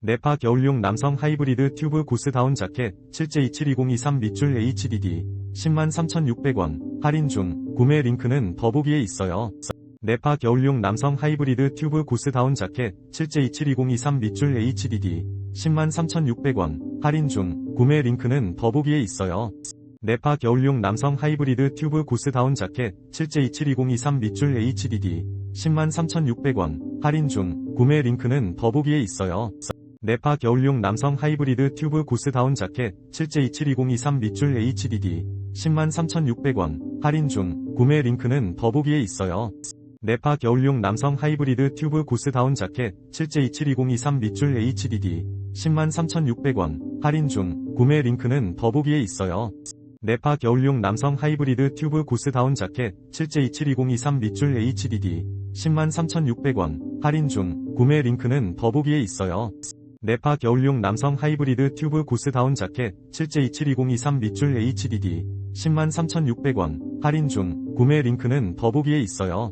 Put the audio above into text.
네파 겨울용 남성 하이브리드 튜브 구스다운 자켓 실제 272023 밑줄 HDD 103,600원 할인 중 구매 링크는 더보기에 있어요. 네파 겨울용 남성 하이브리드 튜브 구스다운 자켓 실제 272023 밑줄 HDD 103,600원 할인 중 구매 링크는 더보기에 있어요. 네파 겨울용 남성 하이브리드 튜브 구스다운 자켓 실제 272023 밑줄 HDD 103,600원 할인 중 구매 링크는 더보기에 있어요. 네파 겨울용 남성 하이브리드 튜브 구스다운 자켓 실제 272023 밑줄 HDD 103,600원 할인 중 구매 링크는 더보기에 있어요. 네파 겨울용 남성 하이브리드 튜브 구스다운 자켓 실제 272023 밑줄 HDD 103,600원 할인 중 구매 링크는 더보기에 있어요. 네파 겨울용 남성 하이브리드 튜브 구스다운 자켓 실제 272023 밑줄 HDD 103,600원 할인 중 구매 링크는 더보기에 있어요. 네파 겨울용 남성 하이브리드 튜브 구스다운 자켓 실제 272023 밑줄 HDD 103,600원 할인 중 구매 링크는 더보기에 있어요.